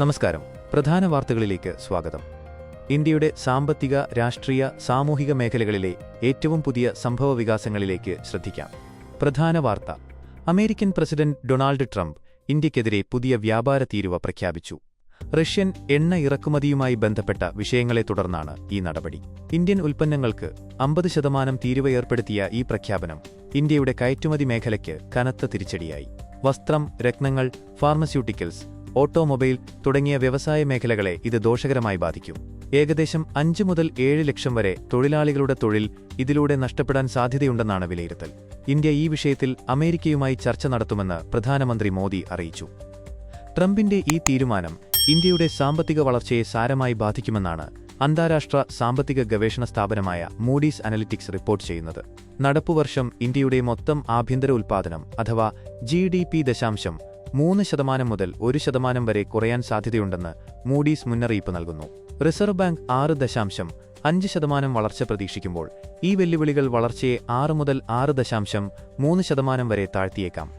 നമസ്കാരം. പ്രധാന വാർത്തകളിലേക്ക് സ്വാഗതം. ഇന്ത്യയുടെ സാമ്പത്തിക രാഷ്ട്രീയ സാമൂഹിക മേഖലകളിലെ ഏറ്റവും പുതിയ സംഭവ വികാസങ്ങളിലേക്ക് ശ്രദ്ധിക്കാം. പ്രധാന വാർത്ത. അമേരിക്കൻ പ്രസിഡന്റ് ഡൊണാൾഡ് ട്രംപ് ഇന്ത്യക്കെതിരെ പുതിയ വ്യാപാര തീരുവ പ്രഖ്യാപിച്ചു. റഷ്യൻ എണ്ണ ഇറക്കുമതിയുമായി ബന്ധപ്പെട്ട വിഷയങ്ങളെ തുടർന്നാണ് ഈ നടപടി. ഇന്ത്യൻ ഉൽപ്പന്നങ്ങൾക്ക് അമ്പത് ശതമാനം തീരുവ ഏർപ്പെടുത്തിയ ഈ പ്രഖ്യാപനം ഇന്ത്യയുടെ കയറ്റുമതി മേഖലയ്ക്ക് കനത്ത തിരിച്ചടിയായി. വസ്ത്രം രത്നങ്ങൾ ഫാർമസ്യൂട്ടിക്കൽസ് ഓട്ടോമൊബൈൽ തുടങ്ങിയ വ്യവസായ മേഖലകളെ ഇത് ദോഷകരമായി ബാധിക്കും. ഏകദേശം അഞ്ച് മുതൽ ഏഴ് ലക്ഷം വരെ തൊഴിലാളികളുടെ തൊഴിൽ ഇതിലൂടെ നഷ്ടപ്പെടാൻ സാധ്യതയുണ്ടെന്നാണ് വിലയിരുത്തൽ. ഇന്ത്യ ഈ വിഷയത്തിൽ അമേരിക്കയുമായി ചർച്ച നടത്തുമെന്ന് പ്രധാനമന്ത്രി മോദി അറിയിച്ചു. ട്രംപിന്റെ ഈ തീരുമാനം ഇന്ത്യയുടെ സാമ്പത്തിക വളർച്ചയെ സാരമായി ബാധിക്കുമെന്നാണ് അന്താരാഷ്ട്ര സാമ്പത്തിക ഗവേഷണ സ്ഥാപനമായ മൂഡീസ് അനലിറ്റിക്സ് റിപ്പോർട്ട് ചെയ്യുന്നത്. നടപ്പുവർഷം ഇന്ത്യയുടെ മൊത്തം ആഭ്യന്തര ഉൽപ്പാദനം അഥവാ ജി ഡി പി ദശാംശം മൂന്ന് ശതമാനം മുതൽ ഒരു ശതമാനം വരെ കുറയാൻ സാധ്യതയുണ്ടെന്ന് മൂഡീസ് മുന്നറിയിപ്പ് നൽകുന്നു. റിസർവ് ബാങ്ക് ആറ് ദശാംശം അഞ്ച് ശതമാനം വളർച്ച പ്രതീക്ഷിക്കുമ്പോൾ ഈ വെല്ലുവിളികൾ വളർച്ചയെ ആറ് മുതൽ ആറ് ദശാംശം മൂന്ന് ശതമാനം വരെ താഴ്ത്തിയേക്കാം.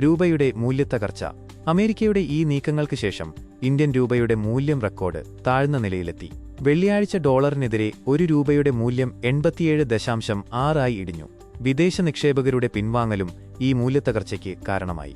രൂപയുടെ മൂല്യത്തകർച്ച. അമേരിക്കയുടെ ഈ നീക്കങ്ങൾക്ക് ശേഷം ഇന്ത്യൻ രൂപയുടെ മൂല്യം റെക്കോർഡ് താഴ്ന്ന നിലയിലെത്തി. വെള്ളിയാഴ്ച ഡോളറിനെതിരെ ഒരു രൂപയുടെ മൂല്യം എൺപത്തിയേഴ് ദശാംശം ആറായി ഇടിഞ്ഞു. വിദേശ നിക്ഷേപകരുടെ പിൻവാങ്ങലും ഈ മൂല്യത്തകർച്ചയ്ക്ക് കാരണമായി.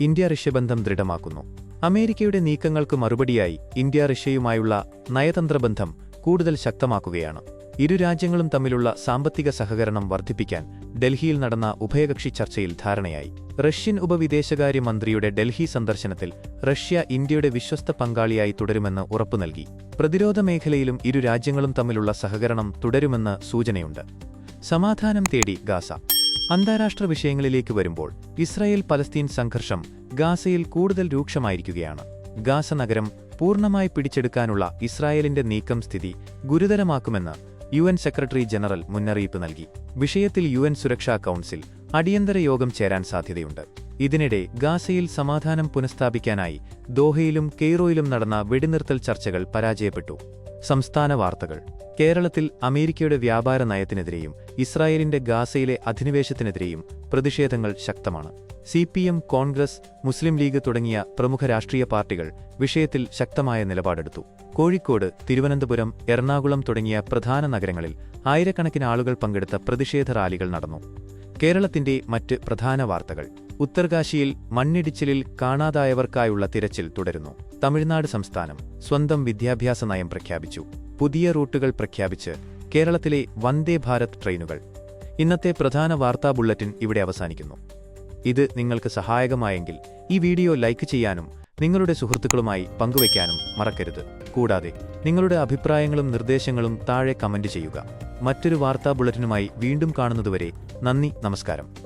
ഇന്ത്യ റഷ്യ ബന്ധം ദൃഢമാക്കുന്നു. അമേരിക്കയുടെ നീക്കങ്ങൾക്ക് മറുപടിയായി ഇന്ത്യ റഷ്യയുമായുള്ള നയതന്ത്ര ബന്ധം കൂടുതൽ ശക്തമാക്കുകയാണ്. ഇരു രാജ്യങ്ങളും തമ്മിലുള്ള സാമ്പത്തിക സഹകരണം വർദ്ധിപ്പിക്കാൻ ഡൽഹിയിൽ നടന്ന ഉഭയകക്ഷി ചർച്ചയിൽ ധാരണയായി. റഷ്യൻ ഉപവിദേശകാര്യമന്ത്രിയുടെ ഡൽഹി സന്ദർശനത്തിൽ റഷ്യ ഇന്ത്യയുടെ വിശ്വസ്ത പങ്കാളിയായി തുടരുമെന്ന് ഉറപ്പു നൽകി. പ്രതിരോധ മേഖലയിലും ഇരു രാജ്യങ്ങളും തമ്മിലുള്ള സഹകരണം തുടരുമെന്ന് സൂചനയുണ്ട്. സമാധാനം തേടി ഗാസ. അന്താരാഷ്ട്ര വിഷയങ്ങളിലേക്ക് വരുമ്പോൾ ഇസ്രായേൽ പലസ്തീൻ സംഘർഷം ഗാസയിൽ കൂടുതൽ രൂക്ഷമായിരിക്കുകയാണ്. ഗാസ നഗരം പൂർണമായി പിടിച്ചെടുക്കാനുള്ള ഇസ്രായേലിന്റെ നീക്കം സ്ഥിതി ഗുരുതരമാക്കുമെന്ന് യു എൻ സെക്രട്ടറി ജനറൽ മുന്നറിയിപ്പ് നൽകി. വിഷയത്തിൽ യു എൻ സുരക്ഷാ കൌൺസിൽ അടിയന്തര യോഗം ചേരാൻ സാധ്യതയുണ്ട്. ഇതിനിടെ ഗാസയിൽ സമാധാനം പുനഃസ്ഥാപിക്കാനായി ദോഹയിലും കെയ്റോയിലും നടന്ന വെടിനിർത്തൽ ചർച്ചകൾ പരാജയപ്പെട്ടു. സംസ്ഥാന വാർത്തകൾ. കേരളത്തിൽ അമേരിക്കയുടെ വ്യാപാര നയത്തിനെതിരെയും ഇസ്രായേലിന്റെ ഗാസയിലെ അധിനിവേശത്തിനെതിരെയും പ്രതിഷേധങ്ങൾ ശക്തമാണ്. C P M Congress Muslim League തുടങ്ങിയ പ്രമുഖ രാഷ്ട്രീയ പാർട്ടികൾ വിഷയത്തിൽ ശക്തമായ നിലപാടെടുത്തു. കോഴിക്കോട് തിരുവനന്തപുരം എറണാകുളം തുടങ്ങിയ പ്രധാന നഗരങ്ങളിൽ ആയിരക്കണക്കിന് ആളുകൾ പങ്കെടുത്ത പ്രതിഷേധ റാലികൾ നടന്നു. കേരളത്തിന്റെ മറ്റ് പ്രധാന വാർത്തകൾ. ഉത്തർകാശിയിൽ മണ്ണിടിച്ചിലിൽ കാണാതായവർക്കായുള്ള തിരച്ചിൽ തുടരുന്നു. തമിഴ്നാട് സംസ്ഥാനം സ്വന്തം വിദ്യാഭ്യാസ നയം പ്രഖ്യാപിച്ചു. പുതിയ റൂട്ടുകൾ പ്രഖ്യാപിച്ച് കേരളത്തിലെ വന്ദേ ഭാരത് ട്രെയിനുകൾ. ഇന്നത്തെ പ്രധാന വാർത്താ ബുള്ളറ്റിൻ ഇവിടെ അവസാനിക്കുന്നു. ഇത് നിങ്ങൾക്ക് സഹായകമായെങ്കിൽ ഈ വീഡിയോ ലൈക്ക് ചെയ്യാനും നിങ്ങളുടെ സുഹൃത്തുക്കളുമായി പങ്കുവയ്ക്കാനും മറക്കരുത്. കൂടാതെ നിങ്ങളുടെ അഭിപ്രായങ്ങളും നിർദ്ദേശങ്ങളും താഴെ കമന്റ് ചെയ്യുക. മറ്റൊരു വാർത്താ ബുള്ളറ്റിനുമായി വീണ്ടും കാണുന്നതുവരെ നന്ദി നമസ്കാരം.